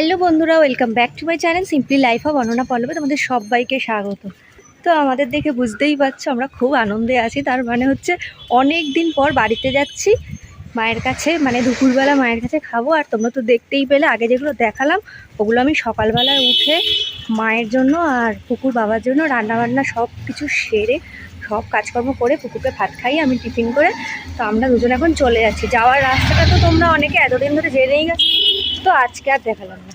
Hello বন্ধুরা, welcome back to my channel simply life of অননা পল্লবে। তোমাদের সবাইকে স্বাগত। তো আমাদের দেখে বুঝতেই পারছ, আমরা খুব আনন্দে আছি। তার মানে হচ্ছে অনেক দিন পর বাড়িতে যাচ্ছি। মায়ের কাছে মানে দুপুরবেলা মায়ের কাছে খাব। আর তোমরা তো দেখতেই পেলে, আগে যেগুলো দেখালাম, ওগুলো আমি সকালবেলায় উঠে মায়ের জন্য আর পুকুর বাবার জন্য রান্নাবান্না সব কিছু সেরে, সব কাজকর্ম করে পুকুরকে ভাত খাই আমি টিফিন করে, তো আমরা দুজন এখন চলে যাচ্ছি। যাওয়ার রাস্তাটা তো তোমরা অনেকে এতদিন ধরে জেনেই গেছো। তো আজকে আর দেখালাম না।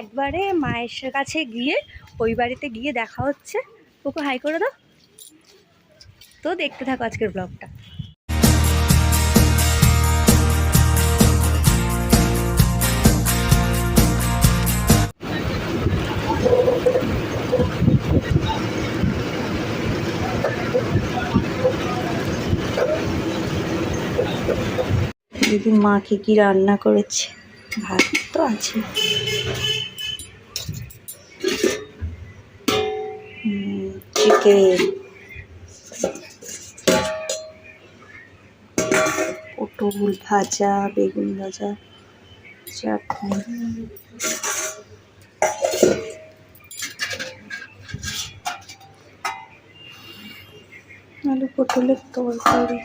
একবারে মায়ের কাছে গিয়ে, ওই বাড়িতে গিয়ে দেখা হচ্ছে। ওকে হাই করে দাও। তো দেখতে থাকো আজকের ব্লগটা দিদি মাকে কি রান্না করেছে? ভাত তো আছে। চিকেন পটল ভাজা বেগুন ভাজা চাটনি। আলু পটলের তরকারি।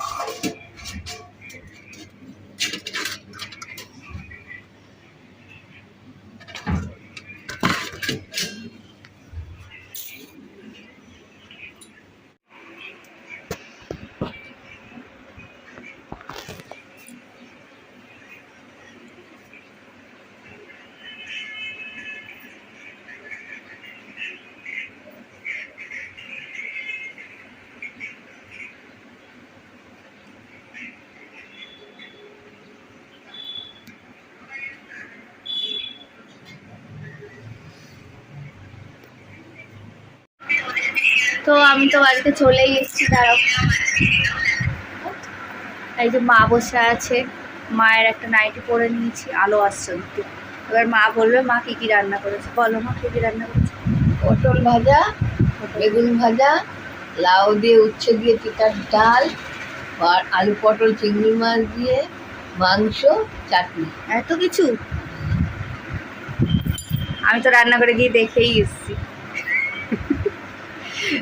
তো আমি তো বাড়িতে চলেই এসেছি দাঁড়াও। এই যে মা বসে আছে মায়ের একটা নাইটি পরে নিয়েছি আলো আসছে একটু এবার মা বলবে মা কি কি রান্না করেছে? বলো মা কি কি রান্না করেছে? পটল ভাজা বেগুন ভাজা লাউ দিয়ে উচ্ছে দিয়ে চিটার ডাল আর আলু পটল চিংড়ি মাছ দিয়ে মাংস চাটনি। এত কিছু? আমি তো রান্না করে গিয়ে দেখেই এসেছি।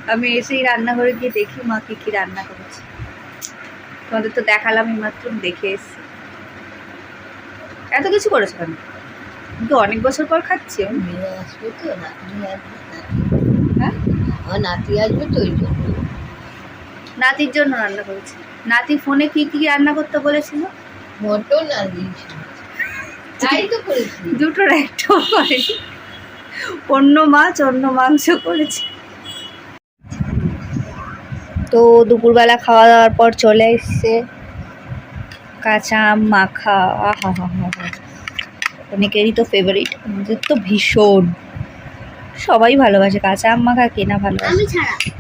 আমি এসেই রান্নাঘরে গিয়ে দেখি মা কি কি রান্না করেছে। তোমাদের তো দেখালাম মাত্র দেখে এসেছি। এত কিছু করেছ কেন? কিন্তু অনেক বছর পর খাচ্ছি আসবে তো হ্যাঁ? নাতি আসবে তো ওই জন্য। নাতির জন্য রান্না করেছি। নাতি ফোনে কি কি রান্না করতে বলেছিল? মটন আর তাই তো করেছি। দুটোর একটাও করেনি। অন্য মাছ অন্য মাংস করেছে। তো দুপুরবেলা খাওয়া দাওয়ার পর চলে এসছে। কাঁচা আম মাখা আহা হা হা হা। অনেকেরই তো ফেভারিট আমাদের তো ভীষণ। সবাই ভালোবাসে কাঁচা আম মাখা কে না ভালোবাসে?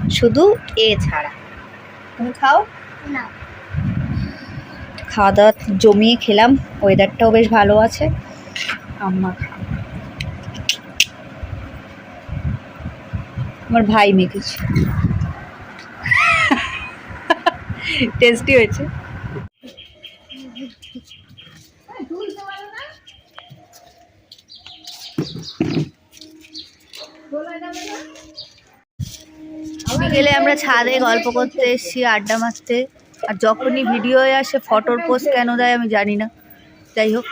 শুধু এ ছাড়া। তুমি খাও? না। খাওয়া দাওয়া জমিয়ে খেলাম ওয়েদারটাও বেশ ভালো আছে। আম্মা খা আমার ভাই মেখেছে। টেস্টি হয়েছে। বিকেলে আমরা ছাদে গল্প করতে এসেছি আড্ডা মারতে। আর যখনই ভিডিও আসে ফটোর পোস্ট কেন দেয় আমি জানি না। যাই হোক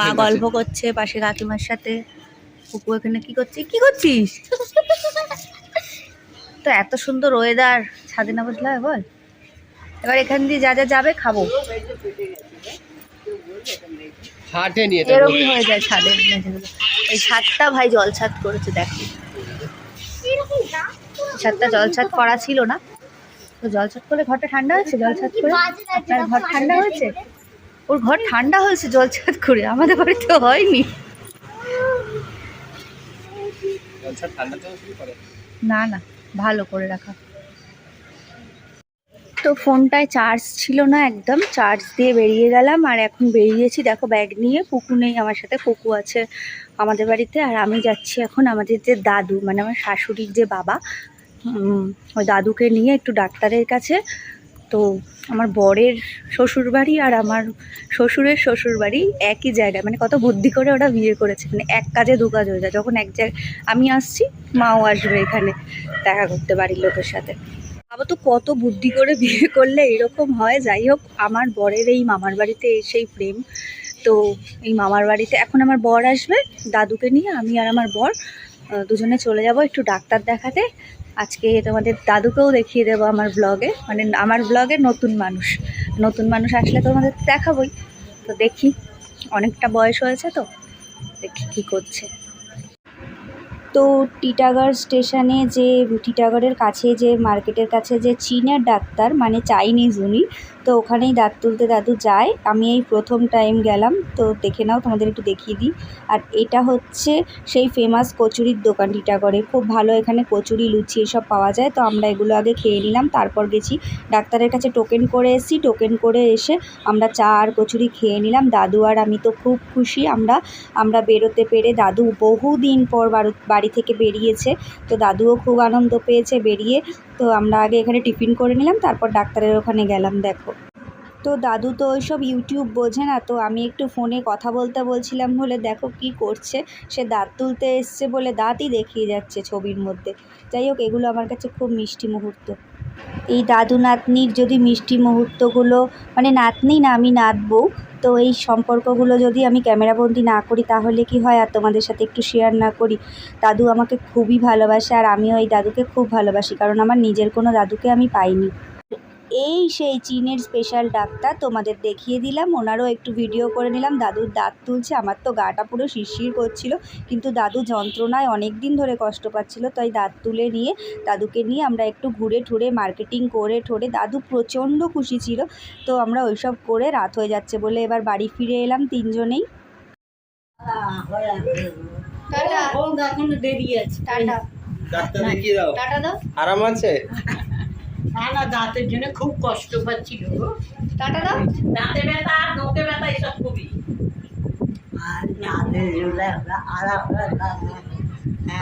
মা গল্প করছে পাশে কাকিমার সাথে। কুকু এখানে কি করছে? কি করছিস? তো এত সুন্দর ওয়েদার ছাদে না বসলে হয় বল? এবার এখান দিয়ে যা যা যাবে খাব। এরকমই হয়ে যায় ছাদের এই ছাদটা ভাই জল ছাদ করেছে দেখো। ছাদটা জল ছাদ করা ছিল না। তো জল ছাদ করলে ঘরটা ঠান্ডা হয়েছে জল ছাদ করে আপনার ঘর ঠান্ডা হয়েছে? ওর ঘর ঠান্ডা হয়েছে জল ছাদ করে। আমাদের বাড়িতে হয়নি। না না ভালো করে রাখা। তো ফোনটায় চার্জ ছিল না একদম চার্জ দিয়ে বেরিয়ে গেলাম আর এখন বেরিয়েছি। দেখো ব্যাগ নিয়ে, পুকু নেই আমার সাথে, পুকু আছে আমাদের বাড়িতে আর আমি যাচ্ছি এখন আমাদের যে দাদু মানে আমার শাশুড়ির যে বাবা ওই দাদুকে নিয়ে একটু ডাক্তারের কাছে। তো আমার বরের শ্বশুর বাড়ি আর আমার শ্বশুরের শ্বশুর বাড়ি একই জায়গায় মানে কত বুদ্ধি করে ওরা বিয়ে করেছে মানে এক কাজে দু কাজ হয়ে যায়। যখন এক জায়গায়, আমি আসছি, মাও আসবে এখানে দেখা করতে বাড়ির লোকের সাথে। বাবা তো কত বুদ্ধি করে বিয়ে করলে এরকম হয়। যাই হোক, আমার বরের এই মামার বাড়িতে এসেই প্রেম। তো এই মামার বাড়িতে এখন আমার বর আসবে, দাদুকে নিয়ে, আমি আর আমার বর দুজনে চলে যাব একটু ডাক্তার দেখাতে। আজকে তোমাদের দাদুকেও দেখিয়ে দেবো আমার ব্লগে মানে আমার ব্লগে নতুন মানুষ। নতুন মানুষ আসলে তোমাদের দেখাবই। তো দেখি, অনেকটা বয়স হয়েছে তো, দেখি কী করছে। তো টিটাগড় স্টেশনে যে, টিটাগড়ের কাছে যে মার্কেটের কাছে যে চীনের ডাক্তার মানে চাইনিজ উনি, তো ওখানেই দাঁত তুলতে দাদু যায়। আমি এই প্রথম টাইম গেলাম, তো দেখে নাও, তোমাদের একটু দেখিয়ে দিই। আর এটা হচ্ছে সেই ফেমাস কচুরির দোকান টিটাগড়ে। খুব ভালো এখানে কচুরি, লুচি এসব পাওয়া যায়। তো আমরা এগুলো আগে খেয়ে নিলাম, তারপর গেছি। ডাক্তারের কাছে টোকেন করে এসেছি টোকেন করে এসে আমরা চা আর কচুরি খেয়ে নিলাম। দাদু আর আমি তো খুব খুশি, আমরা আমরা বেরোতে পেরে দাদু বহুদিন পর বাড়ি- বাড়ি থেকে বেরিয়েছে। তো দাদুও খুব আনন্দ পেয়েছে বেরিয়ে। তো আমরা আগে এখানে টিফিন করে নিলাম, তারপর ডাক্তারের ওখানে গেলাম, দেখো। তো দাদু তো ওইসব ইউটিউব বোঝে না, তো আমি একটু ফোনে কথা বলতে বলছিলাম বলে দেখো কি করছে। সে দাঁত তুলতে এসছে বলে দাঁতই দেখিয়ে যাচ্ছে ছবির মধ্যে। যাই হোক, এগুলো আমার কাছে খুব মিষ্টি মুহূর্ত। এই দাদু নাতনির যদি মিষ্টি মুহূর্তগুলো মানে নাতনি না, আমি নাতবো তো এই সম্পর্কগুলো যদি আমি ক্যামেরাবন্দি না করি, তাহলে কি হয়? আর তোমাদের সাথে একটু শেয়ার না করি। দাদু আমাকে খুবই ভালোবাসে, আর আমিও এই দাদুকে খুব ভালোবাসি, কারণ আমার নিজের কোনো দাদুকে আমি পাইনি। এই সেই চীনের স্পেশাল ডাক্তার তোমাদের দেখিয়ে দিলাম। ওনারও একটু ভিডিও করে নিলাম। দাদুর দাঁত তুলছে আমার তো গাটা পুরো শিরশির করছিল। কিন্তু দাদু যন্ত্রণায় অনেক দিন ধরে কষ্ট পাচ্ছিল তাই দাঁত তুলে নিয়ে দাদুকে নিয়ে আমরা একটু ঘুরে ঠুরে মার্কেটিং করে ঠোরে দাদু প্রচণ্ড খুশি ছিল। তো আমরা ওইসব করে রাত হয়ে যাচ্ছে বলে এবার বাড়ি ফিরে এলাম তিনজনেই। টাটা। এখনও দেরি আছে। টাটা। ডাক্তার দেখিয়ে দাও। টাটা দাও। আরাম আছে? না না দাঁতের জন্য খুব কষ্ট পাচ্ছিল টাটা দাও। দাঁতে ব্যথা আর নোকে ব্যথা এসব খুবই।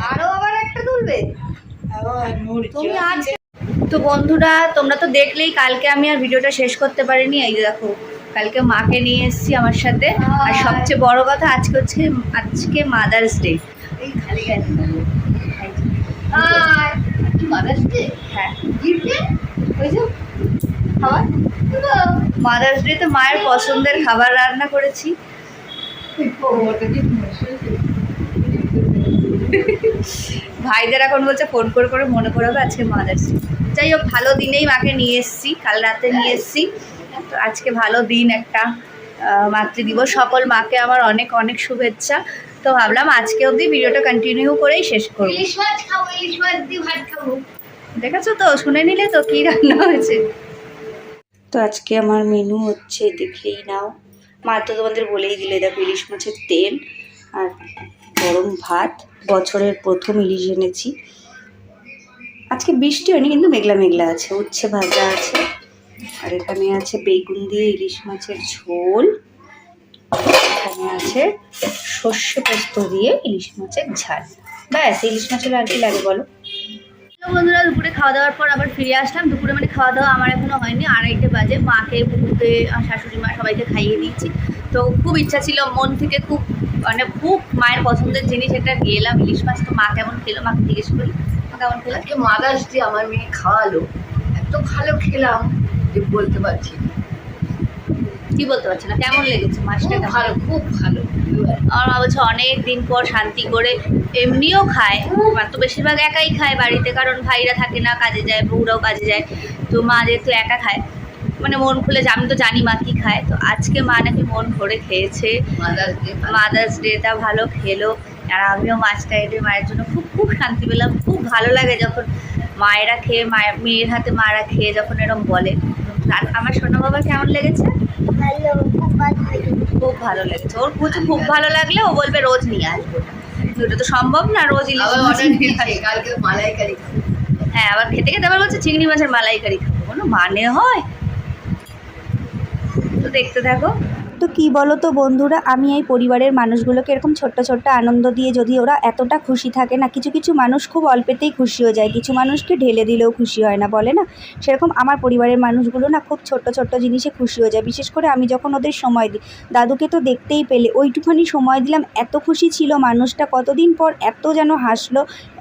আর আবার একটা তুলবে? তুমি তো বন্ধুরা তোমরা তো দেখলেই কালকে আমি আর ভিডিওটা শেষ করতে পারিনি। এই দেখো কালকে মাকে নিয়ে এসেছি আমার সাথে। আর সবচেয়ে বড় কথা আজকে হচ্ছে আজকে মাদার্স ডে খালি মাদার্স ডে? হ্যাঁ। গিফটে ওই যে খাবার? মাদার্স ডেতে মায়ের পছন্দের খাবার রান্না করেছি। ভাইদের এখন বলছে ফোন করে করে মনে করাবে আজকে মাদার্স ডে। যাই হোক ভালো দিনেই মাকে নিয়ে এসেছি কাল রাতে নিয়ে এসেছি। তো আজকে ভালো দিন একটা মাতৃদিবস। সকল মাকে আমার অনেক অনেক শুভেচ্ছা। তো ভাবলাম আজকে অবধি ভিডিওটা কন্টিনিউ করেই শেষ করব। ইলিশ মাছ খাব ইলিশ মাছ দিয়ে ভাত খাব। দেখেছ তো শুনে নিলে তো কী রান্না হয়েছে? তো আজকে আমার মেনু হচ্ছে দেখেই নাও। মা তো তোমাদের বলেই দিলে দেখো ইলিশ মাছের তেল আর গরম ভাত। বছরের প্রথম ইলিশ এনেছি। আজকে বৃষ্টি হয়নি কিন্তু মেঘলা মেঘলা আছে উচ্ছে ভাজা আছে। আর এখানে আছে বেগুন দিয়ে ইলিশ মাছের ঝোল। আছে সর্ষে পোস্ত দিয়ে ইলিশ মাছের ঝাল। ব্যাস ইলিশ মাছের আর কি লাগে বলো? বন্ধুরা দুপুরে খাওয়া দাওয়ার পর আবার ফিরে আসলাম। দুপুরে মানে খাওয়া দাওয়া আমার এখনও হয়নি আড়াইটে বাজে। মাকে পুকুরতে শাশুড়ি মা সবাইকে খাইয়ে দিচ্ছি। তো খুব ইচ্ছা ছিল মন থেকে খুব মানে খুব মায়ের পছন্দের জিনিস একটা গেলাম ইলিশ মাছ তো মা কেমন খেলো? মাকে জিজ্ঞেস করি। মা কেমন খেলো? আজকে মাদার্স ডে আমার মেয়ে খাওয়ালো। এত ভালো খেলাম যে বলতে পারছি না। কি বলতে পারছি না। কেমন লেগেছে মাছটা? ভালো খুব ভালো। আমার মা বলছে অনেক দিন পর শান্তি করে এমনিও খায় মা তো বেশিরভাগ একাই খায় বাড়িতে কারণ ভাইরা থাকে না কাজে যায় বউরাও কাজে যায় তো মা যেহেতু একা খায় মানে মন খুলে আমি তো জানি মা কি খায় তো আজকে মা নাকি মন ভরে খেয়েছে। মাদার্স ডেটা ভালো খেলো আর আমিও মাছটা এনে মায়ের জন্য খুব খুব শান্তি পেলাম খুব ভালো লাগে যখন মায়েরা খেয়ে মায়ের মেয়ের হাতে মায়েরা খেয়ে যখন এরকম বলে। আর আমার সোনা বাবা কেমন লেগেছে? ভালো খুব ভালো খুব ভালো লেগেছে। ওর কিছু খুব ভালো লাগলে ও বলবে রোজ নিয়ে আসব। ওটা তো সম্ভব না রোজ ইলিশ হ্যাঁ আবার খেতে খেতে আবার বলছে চিংড়ি মাছের মালাইকারি খাব। কোনো মানে হয়? তো দেখতে থাকো। তো কি বলো তো বন্ধুরা, আমি এই পরিবারের মানুষগুলোকে এরকম ছোট্ট ছোট্ট আনন্দ দিয়ে যদি ওরা এতটা খুশি থাকে না, কিছু কিছু মানুষ খুব অল্পেতেই খুশি হয়ে যায়। কিছু মানুষকে ঢেলে দিলেও খুশি হয় না, বলে না? সেরকম আমার পরিবারের মানুষগুলো না খুব ছোট্ট ছোট্ট জিনিসে খুশি হয়ে যায়। বিশেষ করে আমি যখন ওদের সময় দিই, দাদুকে তো দেখতেই পেলে, ওইটুখানি সময় দিলাম, এত খুশি ছিল মানুষটা, কতদিন পর এত যেন হাসলো,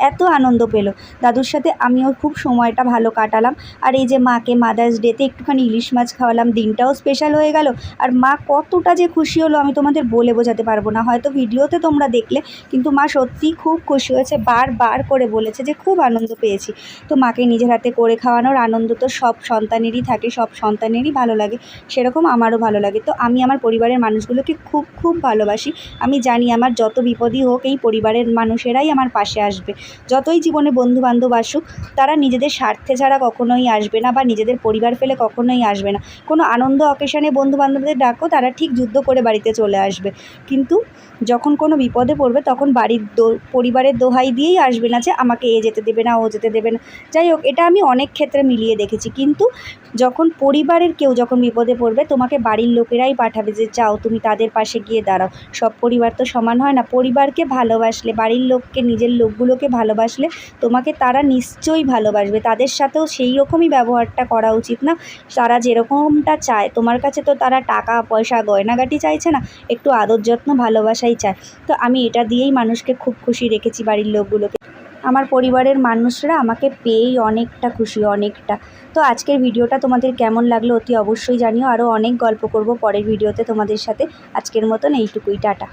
এত আনন্দ পেল। দাদুর সাথে আমিও খুব সময়টা ভালো কাটালাম। আর এই যে মাকে মাদার্স ডেতে একটুখানি ইলিশ মাছ খাওয়ালাম, দিনটাও স্পেশাল হয়ে গেল। আর মা কতটা যে খুশি হলো আমি তোমাদের বলে বোঝাতে পারব না। হয়তো ভিডিওতে তোমরা দেখলে, কিন্তু মা সত্যিই খুব খুশি হয়েছে বারবার করে বলেছে যে খুব আনন্দ পেয়েছি। তো মাকে নিজের হাতে করে খাওয়ানোর আনন্দ তো সব সন্তানেরই থাকে, সব সন্তানেরই ভালো লাগে, সেরকম আমারও ভালো লাগে। তো আমি আমার পরিবারের মানুষগুলোকে খুব খুব ভালোবাসি। আমি জানি আমার যত বিপদই হোক, এই পরিবারের মানুষেরাই আমার পাশে আসবে। যতই জীবনে বন্ধু বান্ধব আসুক, তারা নিজেদের স্বার্থে ছাড়া কখনোই আসবে না বা নিজেদের পরিবার ফেলে কখনোই আসবে না। কোনো আনন্দ, অকেশনে বন্ধু বান্ধবদের ডাকো, তারা ঠিক যুদ্ধ করে বাড়িতে চলে আসবে। কিন্তু যখন কোনো বিপদে পড়বে, তখন বাড়ির দো, পরিবারের দোহাই দিয়েই আসবে না যে, আমাকে এ যেতে দেবে না, ও যেতে দেবে না। যাই হোক, এটা আমি অনেক ক্ষেত্রে মিলিয়ে দেখেছি। কিন্তু যখন পরিবারের কেউ যখন বিপদে পড়বে, তোমাকে বাড়ির লোকেরাই পাঠাবে যে, যাও, তুমি তাদের পাশে গিয়ে দাঁড়াও। সব পরিবার তো সমান হয় না। পরিবারকে ভালোবাসলে, বাড়ির লোককে, নিজের লোকগুলোকে ভালোবাসলে, তোমাকে তারা নিশ্চয়ই ভালোবাসবে। তাদের সাথেও সেই রকমই ব্যবহারটা করা উচিত না। তারা যেরকমটা চায়, তোমার কাছে তো তারা টাকা, পয়সা গয়নাগাটি চাইছে না, একটু আদর যত্ন, ভালোবাসাই চায়। তো আমি এটা দিয়েই মানুষকে খুব খুশি রেখেছি বাড়ির লোকগুলোকে। আমার পরিবারের মানুষরা আমাকে পেয়েই অনেকটা খুশি, অনেকটা। তো আজকের ভিডিওটা তোমাদের কেমন লাগল অতি অবশ্যই জানিও। আরও অনেক গল্প করব পরের ভিডিওতে তোমাদের সাথে। আজকের মতন এইটুকুই, টাটা।